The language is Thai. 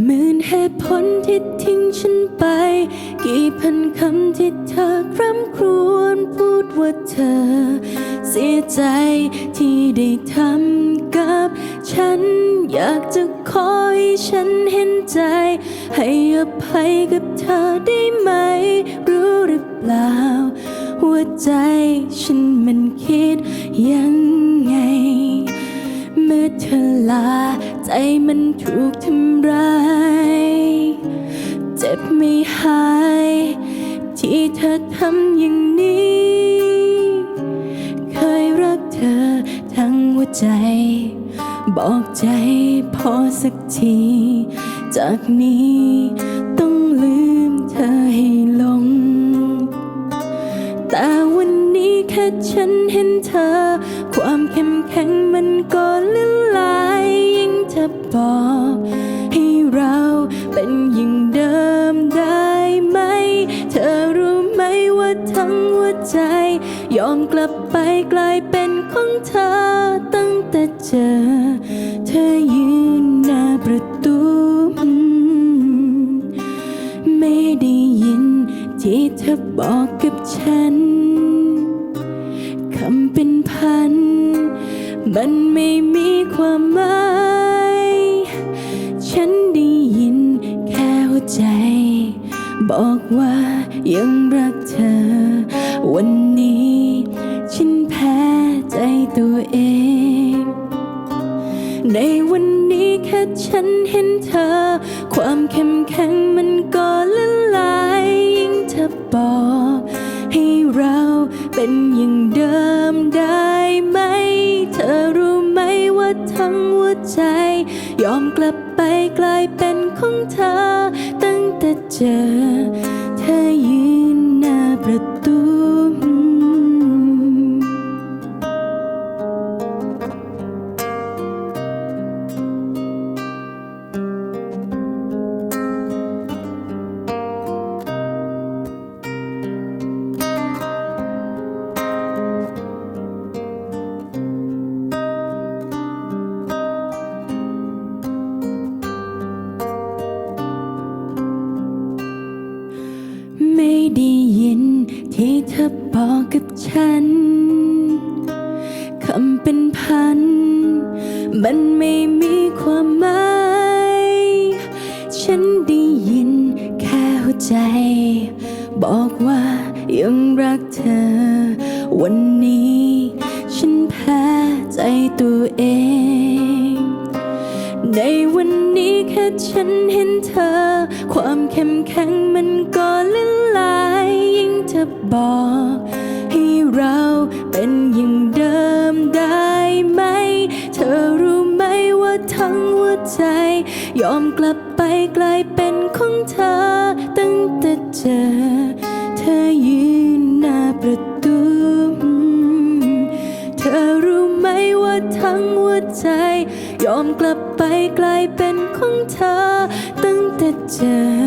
คนเหตุผลที่ทิ้งฉันไป กี่พันคำที่เธอคร่ำครวญพูดว่าเธอ เสียใจที่ได้ทำกับฉัน อยากจะขอให้ฉันเห็นใจ ให้อภัยกับเธอได้ไหม รู้หรือเปล่า หัวใจฉันมันคิดยัง เธอลา ใจมันถูกทำร้าย เจ็บไม่หาย ที่เธอทำอย่างนี้ เคยรักเธอทั้งหัวใจ บอกใจพอสักที จากนี้ต้องลืมเธอให้ลง แต่วันนี้แค่ฉันเห็นเธอ ความเข้มแข็งมันก็ละลาย ยิ่งเธอบอกให้เราเป็นอย่างเดิมได้ไหม เธอรู้ไหมว่าทั้งหัวใจ ยอมกลับไปกลายเป็นของเธอตั้งแต่เจอ เธอยืนหน้าประตู ไม่ได้ยินที่เธอบอกกับฉันคำเป็นพัน มันไม่มีความหมาย ใจ บอกว่ายังรักเธอ วันนี้ฉันแพ้ใจตัวเอง ในวันนี้แค่ฉันเห็นเธอ ความเข้มแข็งมันก็ละลายยิ่งเธอบอกให้เราเป็นอย่างเดิมได้ไหม เธอรู้ไหมว่าทั้งหัวใจ ยอมกลับไปกลายเป็นของเธอ เจอ ที่เธอบอกกับฉัน คำเป็นพัน มันไม่มีความหมาย ฉันได้ยินแค่หัวใจ บอกว่ายังรักเธอ วันนี้ ฉันแพ้ใจตัวเอง ในวันนี้แค่ฉันเห็นเธอ ความเข้มแข็งมันก็ละลาย เธอบอก ให้เราเป็นอย่างเดิมได้ไหม เธอรู้ไหมว่าทั้งหัวใจ ยอมกลับไปกลายเป็นของเธอ ตั้งแต่เจอ เธอยืนหน้าประตู เธอรู้ไหมว่าทั้งหัวใจ ยอมกลับไปกลายเป็นของเธอ ตั้งแต่เจอ